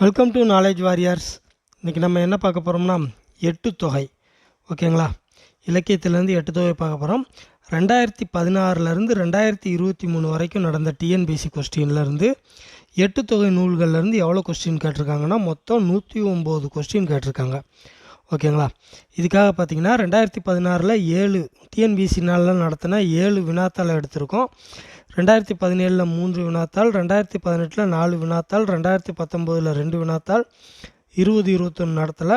Welcome to knowledge warriors இன்றைக்கி நம்ம என்ன பார்க்க போகிறோம்னா எட்டு தொகை. ஓகேங்களா? இலக்கியத்திலேருந்து எட்டு தொகை பார்க்க போகிறோம் ரெண்டாயிரத்தி பதினாறுலேருந்து ரெண்டாயிரத்தி இருபத்தி மூணு வரைக்கும் நடந்த டிஎன்பிசி கொஸ்டின்லேருந்து எட்டு தொகை நூல்கள்லேருந்து எவ்வளோ கொஸ்டின் கேட்டிருக்காங்கன்னா மொத்தம் நூற்றி ஒம்பது கொஸ்டின் கேட்டிருக்காங்க. ஓகேங்களா? இதுக்காக பார்த்தீங்கன்னா ரெண்டாயிரத்தி பதினாறில் ஏழு டிஎன்பிசி நாளில் நடத்தின ஏழு வினாத்தாள் எடுத்திருக்கோம். ரெண்டாயிரத்தி பதினேழில் மூன்று வினாத்தாள் ரெண்டாயிரத்தி பதினெட்டில் நாலு வினாத்தாள் ரெண்டாயிரத்தி பத்தொம்போதில் ரெண்டு வினாத்தாள் இருபது இருபத்தொன்று நடத்தலை.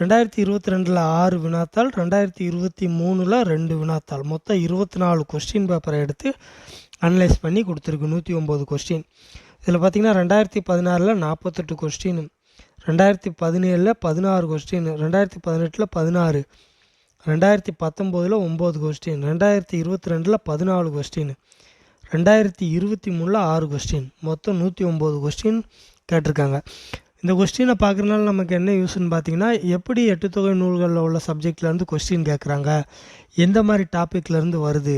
ரெண்டாயிரத்தி இருபத்தி ரெண்டில் ஆறு வினாத்தாள் ரெண்டாயிரத்தி இருபத்தி மூணில் ரெண்டு வினாத்தாள். மொத்தம் இருபத்தி நாலு கொஸ்டின் பேப்பரை எடுத்து அனலைஸ் பண்ணி கொடுத்துருக்கு நூற்றி ஒம்பது கொஸ்டின் இதில் பார்த்தீங்கன்னா ரெண்டாயிரத்தி பதினாறில் நாற்பத்தெட்டு கொஸ்டின் ரெண்டாயிரத்தி பதினேழில் பதினாறு கொஸ்டின் ரெண்டாயிரத்தி பதினெட்டில் பதினாறு ரெண்டாயிரத்தி பத்தொம்போதில் ஒம்பது கொஸ்டின் ரெண்டாயிரத்தி இருபத்தி ரெண்டில் பதினாலு கொஸ்டின் ரெண்டாயிரத்தி இருபத்தி மூணில் ஆறு கொஸ்டின் மொத்தம் நூற்றி ஒம்பது கொஸ்டின் கேட்டிருக்காங்க. இந்த கொஸ்டினை பார்க்குறதுனால நமக்கு என்ன யூஸ்ன்னு பார்த்தீங்கன்னா எப்படி எட்டு தொகை நூல்களில் உள்ள சப்ஜெக்ட்லேருந்து கொஸ்டின் கேட்குறாங்க? எந்த மாதிரி டாப்பிக்லேருந்து வருது?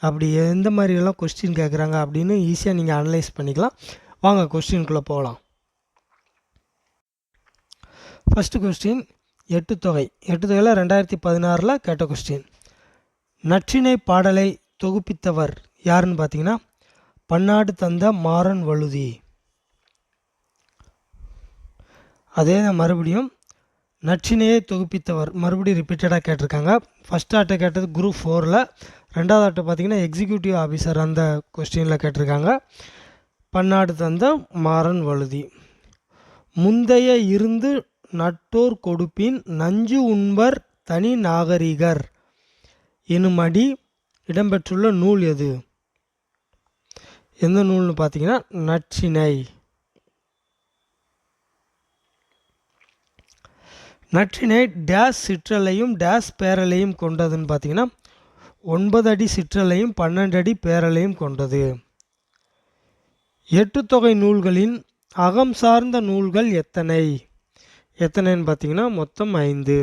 அப்படி எந்த மாதிரியெல்லாம் கொஸ்டின் கேட்குறாங்க? அப்படின்னு ஈஸியாக நீங்கள் அனலைஸ் பண்ணிக்கலாம். வாங்க கொஸ்டின்குள்ளே போகலாம். ஃபஸ்ட்டு கொஸ்டின் எட்டு தொகை எட்டு தொகையில் ரெண்டாயிரத்தி பதினாறில் கேட்ட கொஸ்டின் நற்றிணை பாடலை தொகுப்பித்தவர் யாருன்னு பார்த்தீங்கன்னா பன்னாடு தந்த மாறன் வழுதி. அதே தான் மறுபடியும் நற்றினையை தொகுப்பித்தவர். மறுபடியும் ரிப்பீட்டடாக கேட்டிருக்காங்க. ஃபஸ்ட் ஆட்டை கேட்டது குரூப் ஃபோரில் ரெண்டாவது ஆட்டை பார்த்தீங்கன்னா எக்ஸிக்யூட்டிவ் ஆஃபீஸர் அந்த கொஸ்டினில் கேட்டிருக்காங்க. பன்னாடு தந்த மாறன் வழுதி. முந்தைய இருந்து நட்டோர் கொடுப்பின் நஞ்சு உண்பர் தனி நாகரிகர். எனுமடி இடம்பெற்றுள்ள நூல் எது? எந்த நூல்னு பார்த்தீங்கன்னா நற்றிணை. நற்றினை டேஸ் சிற்றலையும் டேஸ் பேரலையும் கொண்டதுன்னு பார்த்தீங்கன்னா ஒன்பது அடி சிற்றலையும் பன்னெண்டு அடி பேரலையும் கொண்டது. எட்டு தொகை நூல்களின் அகம் சார்ந்த நூல்கள் எத்தனை? எத்தனைன்னு பார்த்தீங்கன்னா மொத்தம் ஐந்து.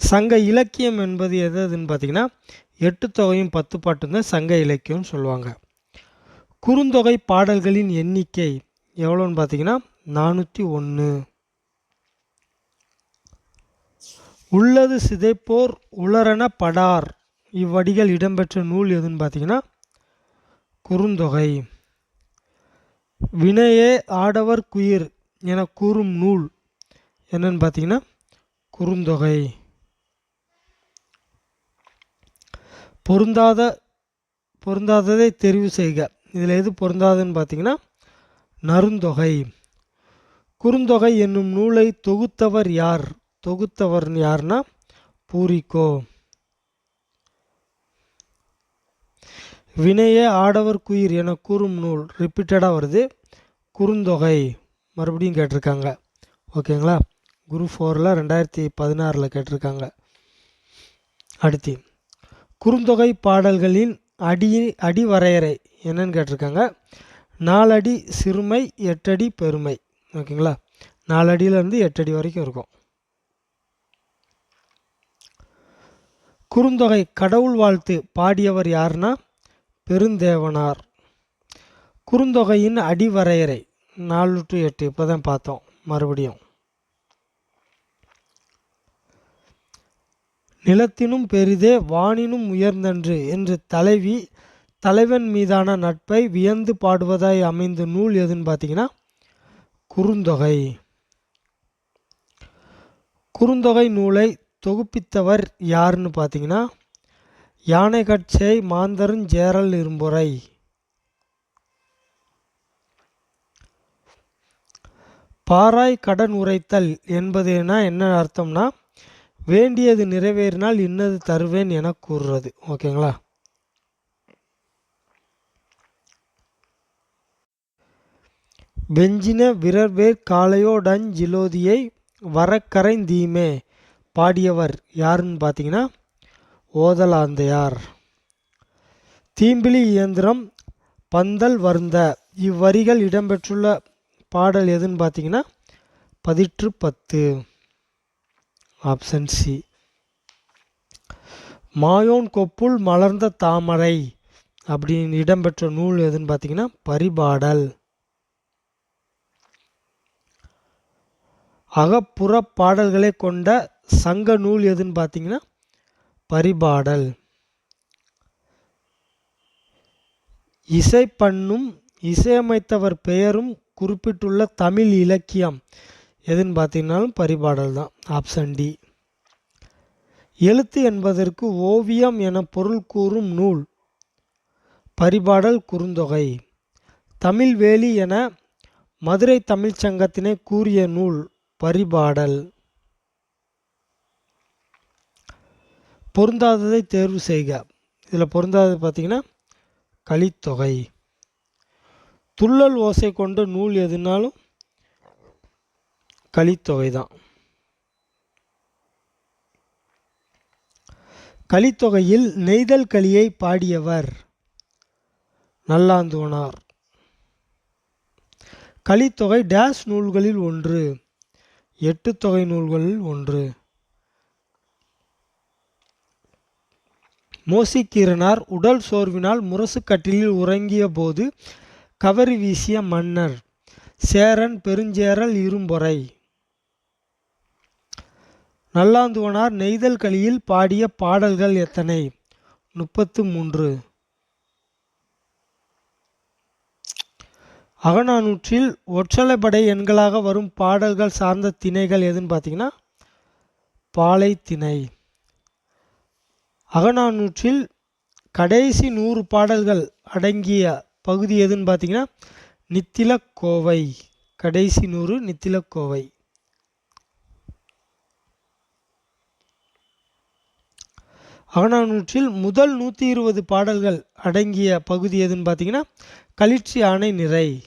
சங்க இலக்கியம் என்பது எதுன்னு பார்த்தீங்கன்னா எட்டு தொகையும் பத்து பாட்டும் தான் சங்க இலக்கியம்னு சொல்லுவாங்க. குறுந்தொகை பாடல்களின் எண்ணிக்கை எவ்வளோன்னு பார்த்தீங்கன்னா நானூற்றி ஒன்று. உள்ளது சிதைப்போர் உளரென படார். இவ்வடிகள் இடம்பெற்ற நூல் எதுன்னு பார்த்தீங்கன்னா குறுந்தொகை. வினையே ஆடவர் குயிர் என கூறும் நூல் என்னன்னு பார்த்தீங்கன்னா குறுந்தொகை. பொருந்தாத பொருந்தாததை தெரிவு செய்க. இதில் எது பொருந்தாதுன்னு பார்த்தீங்கன்னா நருந்தொகை குறுந்தொகை என்னும் நூலை தொகுத்தவர் யார்? தொகுத்தவர் யார்னா பூரிக்கோ. வினையே ஆடவர் குயிர் என கூறும் நூல் ரிப்பீட்டடாக வருது. குறுந்தொகை. மறுபடியும் கேட்டிருக்காங்க. ஓகேங்களா? குரு ஃபோரில் ரெண்டாயிரத்தி பதினாறில் கேட்டிருக்காங்க. அடுத்து. குறுந்தொகை பாடல்களின் அடி அடிவரையறை என்னன்னு கேட்டிருக்காங்க. நாலடி சிறுமை எட்டடி பெருமை. ஓகேங்களா? நாலடியிலேருந்து எட்டடி வரைக்கும் இருக்கும். குறுந்தொகை கடவுள் வாழ்த்து பாடியவர் யாருன்னா? பெருந்தேவனார். குறுந்தொகையின் அடிவரையறை நாலு டு எட்டு இப்போ தான் பார்த்தோம். மறுபடியும். நிலத்தினும் பெரிதே வானினும் உயர்ந்தன்று என்று தலைவி தலைவன் மீதான நட்பை வியந்து பாடுவதாய் அமைந்த நூல் எதுன்னு பார்த்தீங்கன்னா குறுந்தொகை. குறுந்தொகை நூலை தொகுப்பித்தவர் யாருன்னு பார்த்தீங்கன்னா யானைகட்சை மாந்தரன் ஜேரல் இரும்புரை பாராய் கடன் உரைத்தல் என்பதுனா என்ன அர்த்தம்னா வேண்டியது நிறைவேறினால் இன்னது தருவேன் என கூறுறது. ஓகேங்களா? வெஞ்சின விரர்வேர் காளையோடஞ் ஜிலோதியை வரக்கரைந்தீமே. பாடியவர் யாருன்னு பார்த்தீங்கன்னா ஓதலாந்தையார். தீம்பிலி இயந்திரம் பந்தல் வருந்த இவ்வரிகள் இடம்பெற்றுள்ள பாடல் எதுன்னு பார்த்தீங்கன்னா பதிற்று பத்து. ஆப்ஷன் சி மாயோன் கொப்புள் மலர்ந்த தாமரை அப்படின்னு இடம்பெற்ற நூல் எதுன்னு பார்த்தீங்கன்னா பரிபாடல். அகப்புற பாடல்களை கொண்ட சங்க நூல் எதுன்னு பார்த்தீங்கன்னா பரிபாடல். இசை பண்ணும் இசையமைத்தவர் பெயரும் குறிப்பிட்டுள்ள தமிழ் இலக்கியம். எதுன்னு பார்த்தீங்கன்னாலும் பரிபாடல் தான் ஆப்ஷன் டி எழுத்து என்பதற்கு ஓவியம் என பொருள் கூறும் நூல். பரிபாடல் குறுந்தொகை. தமிழ்வேலி என மதுரை தமிழ்ச் சங்கத்தினை கூறிய நூல் பரிபாடல். பொருந்தாததை தேர்வு செய்க. இதில் பொருந்தாதது பார்த்திங்கன்னா கலித்தொகை. துள்ளல் ஓசை கொண்ட நூல் எதுனாலும் கலித்தொகை தான் கலித்தொகையில் நெய்தல் களியை பாடியவர் நல்லாந்தோனார் கலித்தொகை டேஸ் நூல்களில் ஒன்று எட்டு தொகை நூல்களில் ஒன்று. மோசிக்கீரனார் உடல் சோர்வினால் முரசு கட்டிலில் உறங்கிய போது கவரி வீசிய மன்னர் சேரன் பெருஞ்சேரல் இரும்பொறை. நல்லாந்துவனார் நெய்தல் களியில் பாடிய பாடல்கள் எத்தனை? முப்பத்து மூன்று. அகநானூற்றில் ஒற்றலைப்படை எண்களாக வரும் பாடல்கள் சார்ந்த திணைகள் எதுன்னு பார்த்தீங்கன்னா பாலை திணை அகநானூற்றில் கடைசி நூறு பாடல்கள் அடங்கிய பகுதி எதுன்னு பார்த்தீங்கன்னா நித்திலக்கோவை. கடைசி நூறு நித்திலக்கோவை. அகநானூற்றில் முதல் நூற்றி இருபது பாடல்கள் அடங்கிய பகுதி எதுன்னு பார்த்தீங்கன்னா களிச்சி ஆணை நிறை.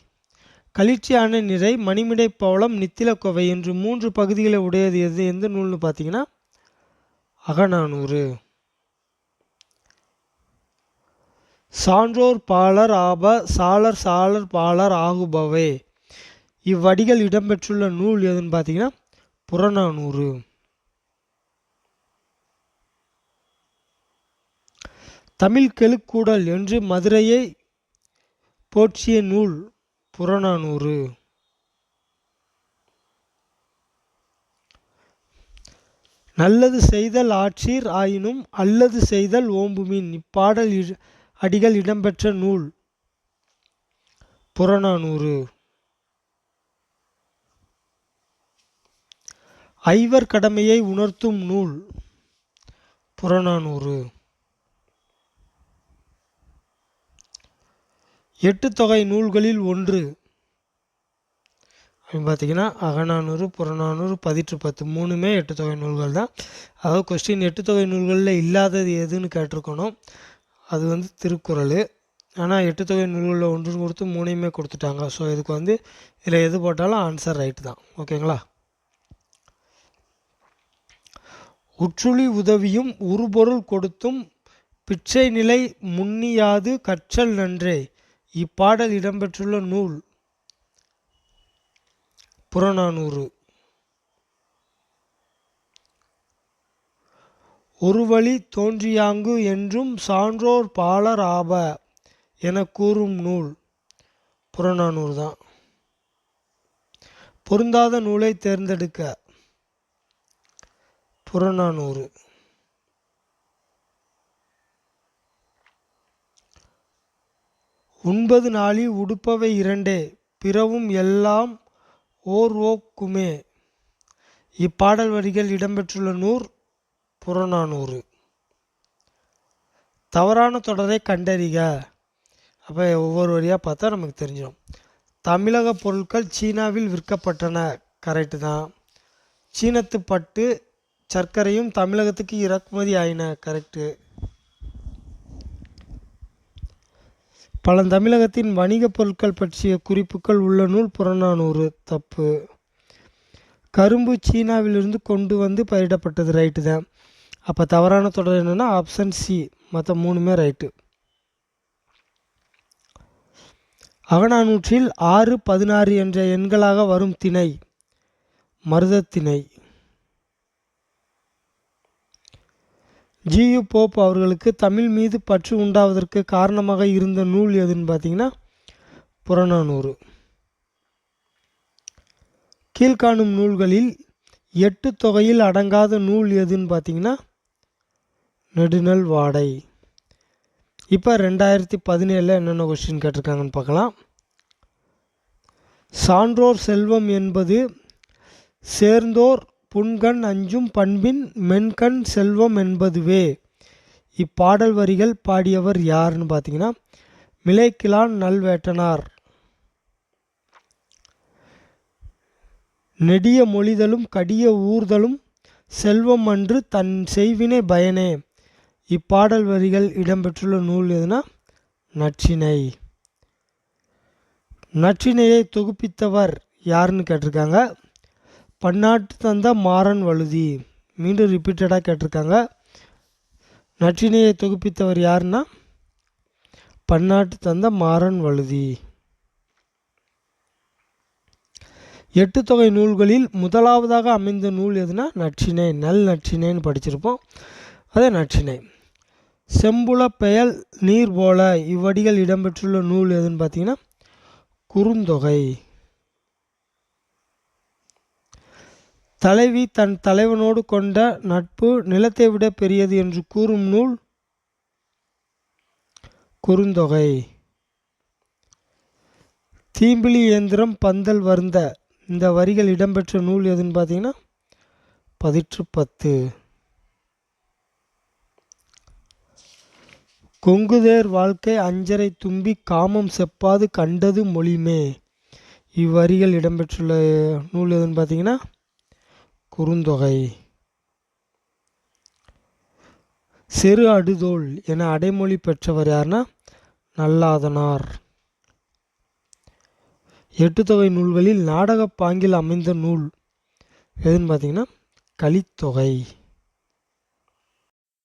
களிச்சி ஆணை நிறை மணிமிடை பவளம் நித்திலக்கோவை என்று மூன்று பகுதிகளை உடையது எது எந்த நூல்னு பார்த்தீங்கன்னா அகநானூறு. சான்றோர் பாலர் ஆப சாலர் சாலர் பாலர் ஆகுபவே. இவ்வடிகள் இடம்பெற்றுள்ள நூல் எதுன்னு பார்த்தீங்கன்னா புறநானூறு. தமிழ் கெழுக்கூடல் என்று மதுரையை போற்றிய நூல் புறநானூறு. நல்லது செய்தல் ஆட்சீர் ஆயினும் அல்லது செய்தல் ஓம்புமின். இப்பாடல் இ- அடிகள் இடம்பெற்ற நூல் புறநானூறு. ஐவர் கடமையை உணர்த்தும் நூல் புறநானூறு. எட்டு தொகை நூல்களில் ஒன்று. அப்படின்னு பார்த்தீங்கன்னா அகநானூறு புறநானூறு பதிற்று பத்து மூணுமே எட்டு தொகை நூல்கள் தான். அதாவது கொஸ்டின் எட்டு தொகை நூல்களில் இல்லாதது எதுன்னு கேட்டிருக்கணும். அது வந்து திருக்குறள். ஆனால் எட்டு தொகை நூல்களில் ஒன்று கொடுத்து மூணையுமே கொடுத்துட்டாங்க. ஸோ இதுக்கு வந்து இதில் எது போட்டாலும் ஆன்சர் ரைட்டு தான். ஓகேங்களா உற்றுளி உதவியும் உருபொருள் கொடுத்தும் பிச்சை நிலை முன்னியாது கற்றல் நன்றே. இப்பாடல் இடம்பெற்றுள்ள நூல் புறநானூறு. ஒரு வழி தோன்றியாங்கு என்றும் சான்றோர் பாலர் ஆப என கூறும் நூல் புறநானூறு தான். பொருந்தாத நூலை தேர்ந்தெடுக்க புறநானூறு. உண்பது நாளி உடுப்பவை இரண்டே பிறவும் எல்லாம் ஓர் ஓக்குமே இப்பாடல் வரிகள் இடம்பெற்றுள்ள நூர் புறநானூறு. தவறான தொடரை கண்டறிக. அப்போ ஒவ்வொரு வரியாக பார்த்தா நமக்கு தெரிஞ்சிடும் தமிழக பொருட்கள் சீனாவில் விற்கப்பட்டன. கரெக்டு தான். சீனத்து பட்டு சர்க்கரையும் தமிழகத்துக்கு இறக்குமதி ஆயின. கரெக்டு பழந்தமிழகத்தின் வணிகப் பொருட்கள் பற்றிய குறிப்புகள் உள்ள நூல் புறநானூறு தப்பு. கரும்பு சீனாவிலிருந்து கொண்டு வந்து பயிரிடப்பட்டது ரைட்டு தான். அப்போ தவறான தொடர் என்னென்னா ஆப்ஷன் சி மற்ற மூணுமே ரைட்டு. அகநானூற்றில் ஆறு பதினாறு என்ற எண்களாக வரும் திணை. மருதத்திணை. ஜியு போப் அவர்களுக்கு தமிழ் மீது பற்று உண்டாவதற்கு காரணமாக இருந்த நூல் எதுன்னு பார்த்தீங்கன்னா புறநானூறு. கீழ்காணும் நூல்களில் எட்டு தொகையில் அடங்காத நூல் எதுன்னு பார்த்தீங்கன்னா நெடுநல் வாடை. இப்போ ரெண்டாயிரத்தி பதினேழில் என்னென்ன கொஸ்டின் கேட்டிருக்காங்கன்னு பார்க்கலாம். சான்றோர் செல்வம் என்பது சேர்ந்தோர் புன்கண் அஞ்சும் பண்பின் மென்கண் செல்வம் என்பதுவே. இப்பாடல் வரிகள் பாடியவர் யாருன்னு பார்த்தீங்கன்னா மிலைக்கிலான் நல்வேட்டனார். நெடிய மொழிதலும் கடிய ஊர்தலும் செல்வம் அன்று தன் செய்வினை பயனே. இப்பாடல் வரிகள் இடம்பெற்றுள்ள நூல் எதுனா நற்றினை. நற்றினையை தொகுப்பித்தவர் யாருன்னு கேட்டிருக்காங்க பன்னாட்டு தந்த மாறன் வழுதி. மீண்டும் ரிப்பீட்டடாக கேட்டிருக்காங்க. நற்றிணையை தொகுப்பித்தவர் யாருன்னா? பன்னாட்டு தந்த மாறன் வழுதி. எட்டு தொகை நூல்களில் முதலாவதாக அமைந்த நூல் எதுனா? நற்றிணை நல் நற்றினைன்னு படிச்சிருப்போம். அதே நற்றினை. செம்புல பெயல் நீர் போல இவ்வடிகள் இடம்பெற்றுள்ள நூல் எதுன்னு பார்த்தீங்கன்னா? குறுந்தொகை. தலைவி தன் தலைவனோடு கொண்ட நட்பு நிலத்தை விட பெரியது என்று கூறும் நூல் குறுந்தொகை. தீம்பிலி இயந்திரம் பந்தல் வருந்த இந்த வரிகள் இடம்பெற்ற நூல் எதுன்னு பார்த்தீங்கன்னா பதிற்று பத்து கொங்குதேர் வாழ்க்கை அஞ்சரை தும்பி காமம் செப்பாது கண்டது மொழிமே. இவ்வரிகள் இடம்பெற்றுள்ள நூல் எதுன்னு பார்த்தீங்கன்னா குறுந்தொகை. செரு அடுதோல் என அடைமொழி பெற்றவர் யாருன்னா நல்லாதனார். எட்டுத்தொகை நூல்களில் நாடகப் பாங்கில் அமைந்த நூல் எதுன்னு பார்த்தீங்கன்னா கலித்தொகை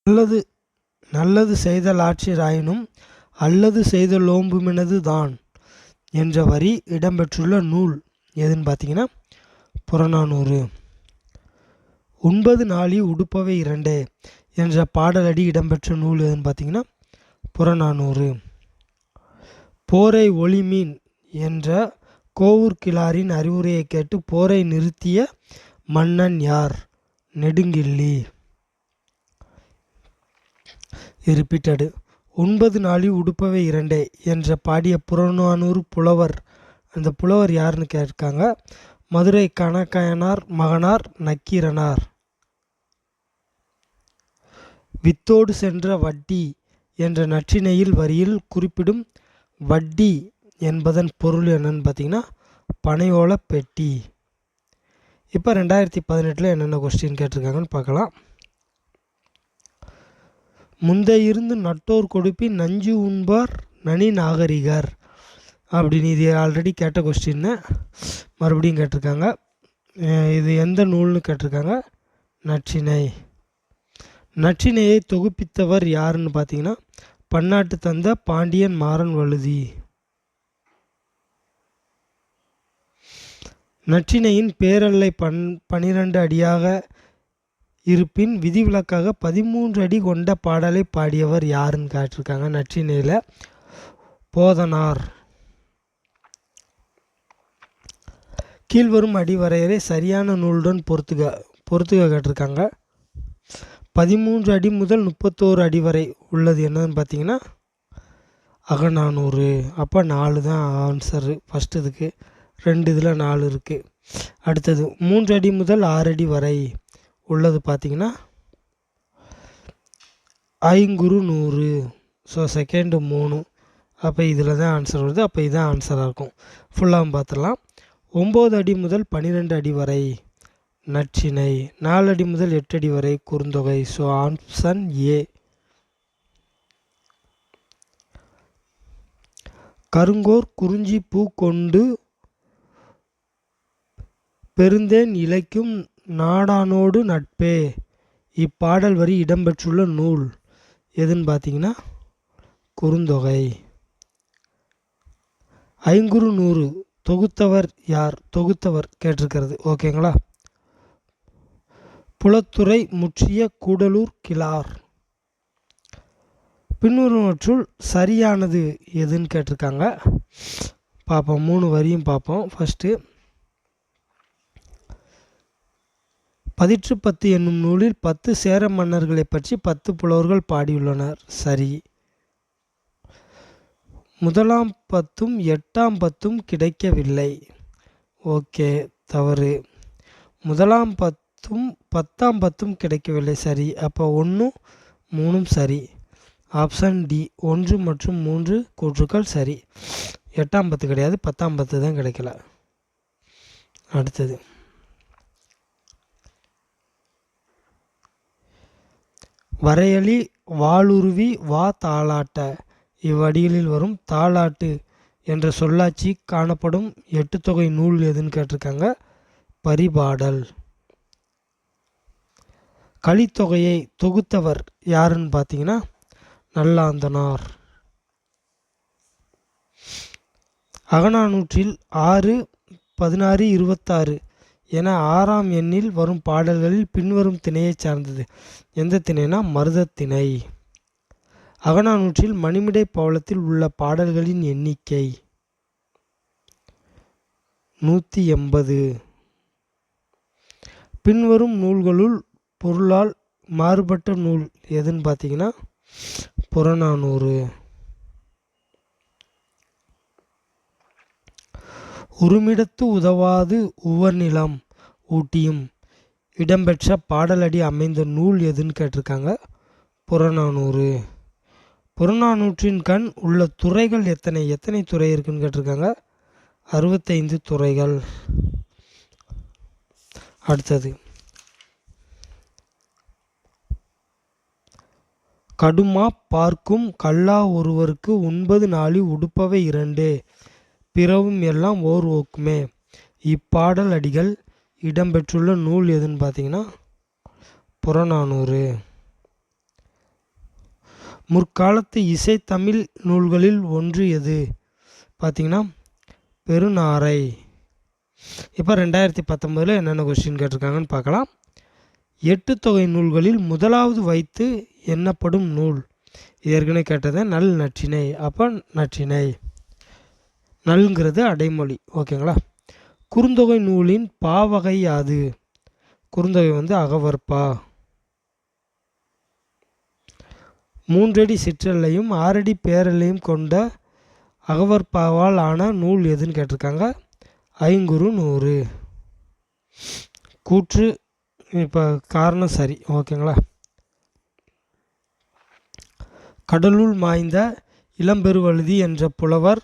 நல்லது நல்லது செய்தல் ஆட்சியராயினும் அல்லது செய்தல் ஓம்புமெனது தான் என்ற வரி இடம்பெற்றுள்ள நூல் எதுன்னு பார்த்தீங்கன்னா புறநானூறு ஒன்பது நாளி உடுப்பவை இரண்டே என்ற பாடலடி இடம்பெற்ற நூல் எதுன்னு பார்த்தீங்கன்னா புறநானூறு. போரை ஒளிமீன் என்ற கோவூர் கிளாரின் அறிவுரையை கேட்டு போரை நிறுத்திய மன்னன் யார்? நெடுங்கிள்ளி. ரிப்பீட்டடு ஒன்பது நாளி உடுப்பவை இரண்டே என்ற பாடிய புறநானூறு புலவர் அந்த புலவர் யாருன்னு கேட்டிருக்காங்க? மதுரை கணக்கயனார் மகனார் நக்கீரனார். வித்தோடு சென்ற வட்டி என்ற நற்றிணையில் வரியில் குறிப்பிடும் வட்டி என்பதன் பொருள் என்னன்னு பார்த்தீங்கன்னா பனையோல பெட்டி. இப்போ ரெண்டாயிரத்தி பதினெட்டில் என்னென்ன கொஸ்டின் கேட்டிருக்காங்கன்னு பார்க்கலாம். முந்தை இருந்து நட்டோர் கொடுப்பி நஞ்சு உண்பார் நனி நாகரிகர் அப்படின்னு இது ஆல்ரெடி கேட்ட கொஸ்டின்னு மறுபடியும் கேட்டிருக்காங்க. இது எந்த நூல்னு கேட்டிருக்காங்க? நற்றினை நற்றினையை தொகுப்பித்தவர் யாருன்னு பார்த்தீங்கன்னா பன்னாட்டு தந்த பாண்டியன் மாறன் வழுதி. நற்றினையின் பேரல்லை பன் பனிரெண்டு அடியாக இருப்பின் விதிவிலக்காக பதிமூன்று அடி கொண்ட பாடலை பாடியவர் யாருன்னு காட்டிருக்காங்க. நற்றினையில் போதனார். கீழ்வரும் அடிவரையரை சரியான நூலுடன் பொறுத்துக பொறுத்துக கேட்டிருக்காங்க. பதிமூன்று அடி முதல் முப்பத்தோரு அடி வரை உள்ளது என்னன்னு பார்த்தீங்கன்னா அகநானூறு. அப்போ நாலு தான் ஆன்சரு ஃபஸ்ட் இதுக்கு. ரெண்டு இதில் நாலு இருக்குது அடுத்தது மூன்று அடி முதல் ஆறு அடி வரை உள்ளது பார்த்தீங்கன்னா ஐங்குறு நூறு. ஸோ செகண்டு மூணு. அப்போ இதில் தான் ஆன்சர் வருது. அப்போ இதுதான் ஆன்சராக இருக்கும். ஃபுல்லாகவும் பார்த்துடலாம். ஒம்பது அடி முதல் பன்னிரெண்டு அடி வரை நற்றிணை நாலடி முதல் எட்டடி வரை குறுந்தொகை. So option A. கருங்கோர் குறிஞ்சி பூ கொண்டு பெருந்தேன் இழைக்கும் நாடானோடு நட்பே. இப்பாடல் வரி இடம்பெற்றுள்ள நூல். எதுன்னு பார்த்தீங்கன்னா குறுந்தொகை. ஐங்குறு நூறு. தொகுத்தவர் யார்? தொகுத்தவர் கேட்டிருக்கிறது. ஓகேங்களா? புலத்துறை முற்றிய கூடலூர் கிளார் பின்வருவற்றுள் சரியானது எதுன்னு கேட்டிருக்காங்க. பார்ப்போம் மூணு வரியும் பார்ப்போம். ஃபஸ்ட்டு பதிற்று பத்து என்னும் நூலில் பத்து சேர மன்னர்களை பற்றி பத்து புலவர்கள் பாடியுள்ளனர். சரி. முதலாம் பத்தும் எட்டாம் பத்தும் கிடைக்கவில்லை. ஓகே தவறு. முதலாம் பத்தும் பத்தாம் பத்தும் கிடைக்கவில்லை. சரி அப்போ ஒன்றும் மூணும் சரி. ஆப்ஷன் டி ஒன்று மற்றும் மூன்று கூற்றுக்கள் சரி. எட்டாம் பத்து கிடையாது பத்தாம் பத்து தான் கிடைக்கல. அடுத்தது. வரையலி வாளுருவி வா தாளாட்ட. இவ்வடிகளில் வரும் தாளாட்டு என்ற சொல்லாட்சி காணப்படும். எட்டு தொகை நூல் எதுன்னு கேட்டிருக்காங்க? பரிபாடல். கலித்தொகையை தொகுத்தவர் யாருன்னு பார்த்தீங்கன்னா நல்லாந்தனார். அகநானூற்றில் ஆறு பதினாறு இருபத்தாறு என ஆறாம் எண்ணில் வரும் பாடல்களில் பின்வரும் திணையைச் சார்ந்தது. எந்த திணைனா மருதத்திணை அகநானூற்றில் மணிமிடை பவளத்தில் உள்ள பாடல்களின் எண்ணிக்கை நூற்றி எண்பது. பின்வரும் நூல்களுள் பொருளால் மாறுபட்ட நூல் எதுன்னு பார்த்தீங்கன்னா புறநானூறு. உருமிடத்து உதவாது உவர்நிலம் ஊட்டியும். இடம்பெற்ற பாடலடி அமைந்த நூல் எதுன்னு கேட்டிருக்காங்க புறநானூறு. புறநானூற்றின் கண் உள்ள துறைகள் எத்தனை எத்தனை துறை இருக்குன்னு கேட்டிருக்காங்க அறுபத்தைந்து துறைகள். அடுத்தது கடுமா பார்க்கும் கல்லா ஒருவருக்கு உண்பது நாளி உடுப்பவை இரண்டு. பிறவும் எல்லாம் ஓர் ஓக்குமே. இப்பாடல் அடிகள் இடம்பெற்றுள்ள நூல் எதுன்னு பார்த்தீங்கன்னா புறநானூறு. முற்காலத்து இசைத்தமிழ் நூல்களில் ஒன்று எது? பார்த்தீங்கன்னா பெருநாரை. இப்போ ரெண்டாயிரத்தி பத்தொம்போதில் என்னென்ன கொஸ்டின் கேட்டிருக்காங்கன்னு பார்க்கலாம். எட்டு தொகை நூல்களில் முதலாவது வைத்து எண்ணப்படும் நூல். ஏற்கனவே கேட்டது நல் நற்றினை. அப்போ நற்றினை. நல்ங்கிறது அடைமொழி. ஓகேங்களா? குறுந்தொகை நூலின் பாவகை யாது? குறுந்தொகை வந்து அகவற்பா. மூன்றடி சிற்றல்லையும் ஆறடி பேரலையும் கொண்ட அகவற்பாவால் ஆன நூல் எதுன்னு கேட்டிருக்காங்க? ஐங்குறு நூறு. கூற்று இப்போ காரணம் சரி ஓகேங்களா? கடலுள் மாய்ந்த இளம்பெருவழுதி என்ற புலவர்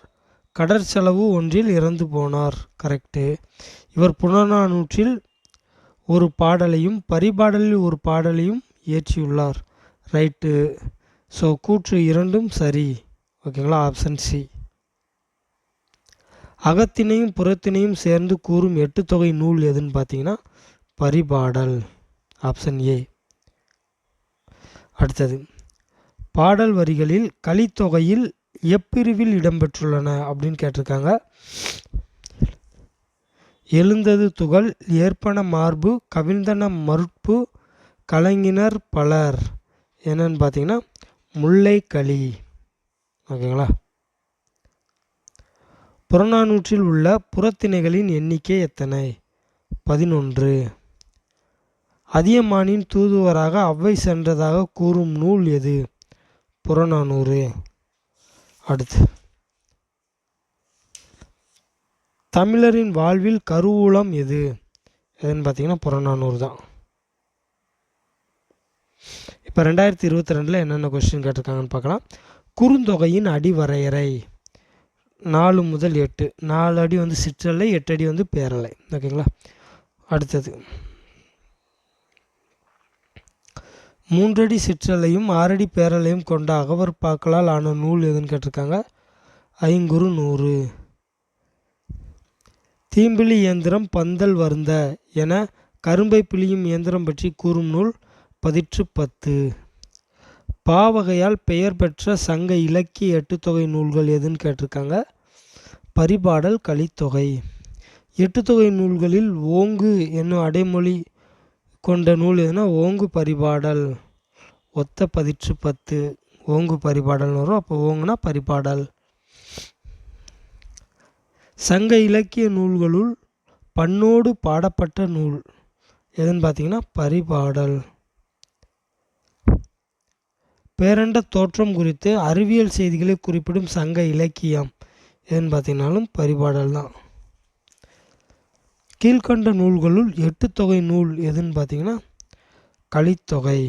கடற்செலவு ஒன்றில் இறந்து போனார். கரெக்டு இவர் புனநானூற்றில் ஒரு பாடலையும் பரிபாடலில் ஒரு பாடலையும் இயற்றியுள்ளார். ரைட்டு ஸோ கூற்று இரண்டும் சரி. ஓகேங்களா? ஆப்ஷன் சி அகத்தினையும் புறத்தினையும் சேர்ந்து கூறும் எட்டு தொகை நூல் எதுன்னு பார்த்தீங்கன்னா பரிபாடல் ஆப்ஷன் ஏ அடுத்தது பாடல் வரிகளில் கலித்தொகையில் எப்பிரிவில் இடம்பெற்றுள்ளன அப்படின்னு கேட்டிருக்காங்க. எழுந்தது துகள் ஏற்பன மார்பு கவிழ்ந்தன மறுப்பு கலைஞினர் பலர். என்னன்னு பார்த்தீங்கன்னா முல்லை களி. ஓகேங்களா? புறநானூற்றில் உள்ள புறத்திணைகளின் எண்ணிக்கை எத்தனை? பதினொன்று. அதியமானின் தூதுவராக அவ்வை சென்றதாக கூறும் நூல் எது? புறநானூறு. அடுத்து. தமிழரின் வாழ்வில் கருவூலம் எது? எதுன்னு பார்த்தீங்கன்னா புறநானூறு தான். இப்போ ரெண்டாயிரத்தி இருபத்தி ரெண்டில் என்னென்ன கொஸ்டின் கேட்டிருக்காங்கன்னு பார்க்கலாம். குறுந்தொகையின் அடி வரையறை நாலு முதல் எட்டு. நாலு அடி வந்து சிற்றலை எட்டு அடி வந்து பேரலை. ஓகேங்களா? அடுத்தது. மூன்றடி சிற்றலையும் ஆறடி பேரலையும் கொண்ட அகவர் பாக்களால் ஆன நூல் எதுன்னு கேட்டிருக்காங்க? ஐங்குறு நூறு. தீம்பிலி இயந்திரம் பந்தல் வருந்த என கரும்பை பிழியும் இயந்திரம் பற்றி கூறும் நூல் பதிற்று பத்து. பாவகையால் பெயர் பெற்ற சங்க இலக்கிய எட்டுத்தொகை நூல்கள் எதுன்னு கேட்டிருக்காங்க? பரிபாடல் கலித்தொகை. எட்டுத்தொகை நூல்களில் ஓங்கு என்னும் அடைமொழி கொண்ட நூல் எதுனா ஓங்கு பரிபாடல். ஒத்த பதிற்று பத்து. ஓங்கு பரிபாடல்னு வரும். அப்போ ஓங்குனா பரிபாடல். சங்க இலக்கிய நூல்களுள் பண்ணோடு பாடப்பட்ட நூல் எதுன்னு பார்த்தீங்கன்னா பரிபாடல். பேரண்ட தோற்றம் குறித்து அறிவியல் செய்திகளை குறிப்பிடும் சங்க இலக்கியம் எதுன்னு பார்த்தீங்கன்னாலும் பரிபாடல் தான். கீழ்கண்ட நூல்களுள் எட்டு தொகை நூல் எதுன்னு பார்த்தீங்கன்னா கலித்தொகை.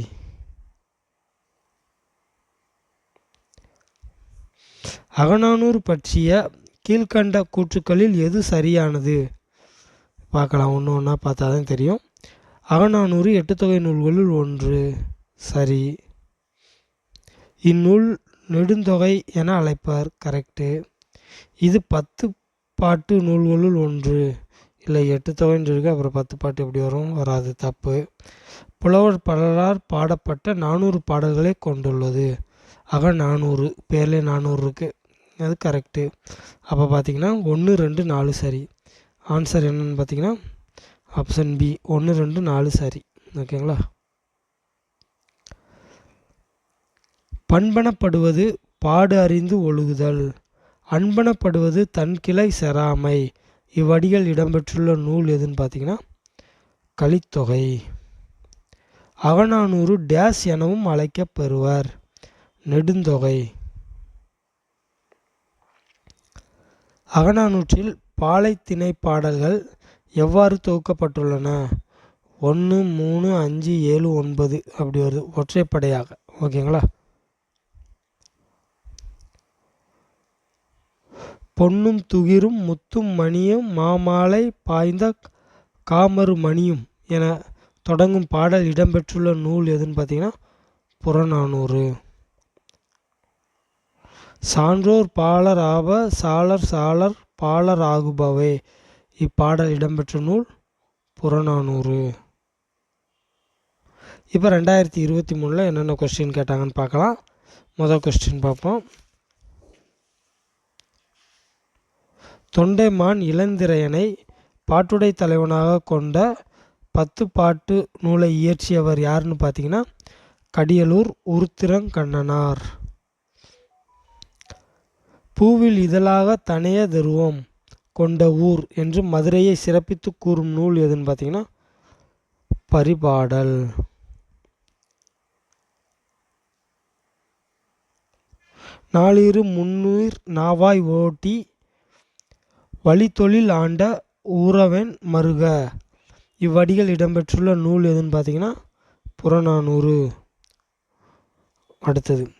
அகநானூறு பற்றிய கீழ்கண்ட கூற்றுக்களில் எது சரியானது? பார்க்கலாம். ஒன்று ஒன்றா பார்த்தா தான் தெரியும். அகநானூறு எட்டு தொகை நூல்களுள் ஒன்று. சரி. இந்நூல் நெடுந்தொகை என அழைப்பார். கரெக்டு இது பத்து பாட்டு நூல்களுள் ஒன்று. இல்லை எட்டு தொகைன்னு இருக்கு அப்புறம் பத்து பாட்டு எப்படி வரும்? வராது தப்பு. புலவர் பலரால் பாடப்பட்ட நானூறு பாடல்களை கொண்டுள்ளது. ஆக நானூறு பேர்லேயே நானூறு இருக்குது அது கரெக்டு அப்போ பார்த்தீங்கன்னா ஒன்று ரெண்டு நாலு சரி. ஆன்சர் என்னன்னு பார்த்தீங்கன்னா ஆப்ஷன் பி ஒன்று ரெண்டு நாலு சரி. ஓகேங்களா? பண்பனப்படுவது பாடு அறிந்து ஒழுகுதல். அன்பனப்படுவது தன் கிளை செராமை இவ்வடிகள் இடம்பெற்றுள்ள நூல் எதுன்னு பார்த்தீங்கன்னா கலித்தொகை. அகநானூறு டேஸ் எனவும் அழைக்கப்பெறுவர் நெடுந்தொகை. அகநானூற்றில் பாலைத்திணை பாடல்கள் எவ்வாறு தொகுக்கப்பட்டுள்ளன? ஒன்று மூணு அஞ்சு ஏழு ஒன்பது அப்படி வருது. ஒற்றைப்படையாக. ஓகேங்களா? பொன்னும் துகிரும் முத்தும் மணியும் மாமாலை பாய்ந்த காமரு மணியும் என தொடங்கும் பாடல் இடம்பெற்றுள்ள நூல் எதுன்னு பார்த்தீங்கன்னா புறநானூறு. சான்றோர் பாலர் ஆப சாலர் சாலர் பாலர் ஆகுபவே. இப்பாடல் இடம்பெற்ற நூல் புறநானூறு. இப்போ ரெண்டாயிரத்தி இருபத்தி மூணில் என்னென்ன கொஸ்டின் கேட்டாங்கன்னு பார்க்கலாம். முதல் கொஸ்டின் பார்ப்போம். தொண்டைமான் இளந்திரையனை பாட்டுடை தலைவனாக கொண்ட பத்து பாட்டு நூலை இயற்றியவர் யாருன்னு பார்த்தீங்கன்னா கடியலூர் உருத்திரங்கண்ணனார். பூவில் இதழாக தனைய தருவோம் கொண்ட ஊர் என்று மதுரையை சிறப்பித்து கூறும் நூல் எதுன்னு பார்த்தீங்கன்னா பரிபாடல். நாளிரு முன்னுயிர் நாவாய் ஓட்டி வழித்தொழில் ஆண்ட உறவன் மருக. இவ்வடிகள் இடம்பெற்றுள்ள நூல் எதுன்னு பார்த்தீங்கன்னா புறநானூறு. அடுத்தது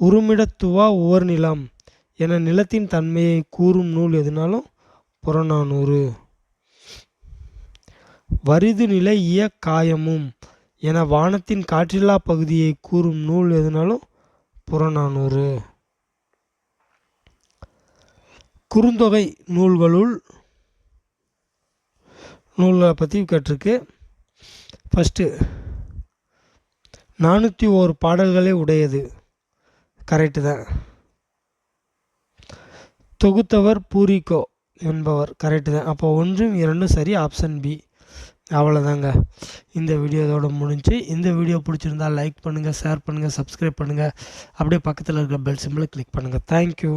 உருமிடத்துவா உவர் நிலம் என நிலத்தின் தன்மையை கூறும் நூல் எதுனாலும் புறநானூறு. வரிது நிலை இய காயமும் என வானத்தின் காற்றில்லா பகுதியை கூறும் நூல் எதுனாலும் புறநானூறு. குறுந்தொகை நூல்களுள் நூல்களை பற்றி கேட்டிருக்கு. ஃபஸ்ட்டு நானூற்றி ஓரு பாடல்களே உடையது. கரெக்டு தான். தொகுத்தவர் பூரிகோ என்பவர். கரெக்டு தான். அப்போ ஒன்றும் இரண்டும் சரி ஆப்ஷன் பி அவ்வளோதாங்க இந்த வீடியோதோடு முடிஞ்சு இந்த வீடியோ பிடிச்சிருந்தா லைக் பண்ணுங்கள் ஷேர் பண்ணுங்கள் சப்ஸ்கிரைப் பண்ணுங்கள் அப்படியே பக்கத்தில் இருக்கிற பெல் சிம்பிளை கிளிக் பண்ணுங்கள் தேங்க்யூ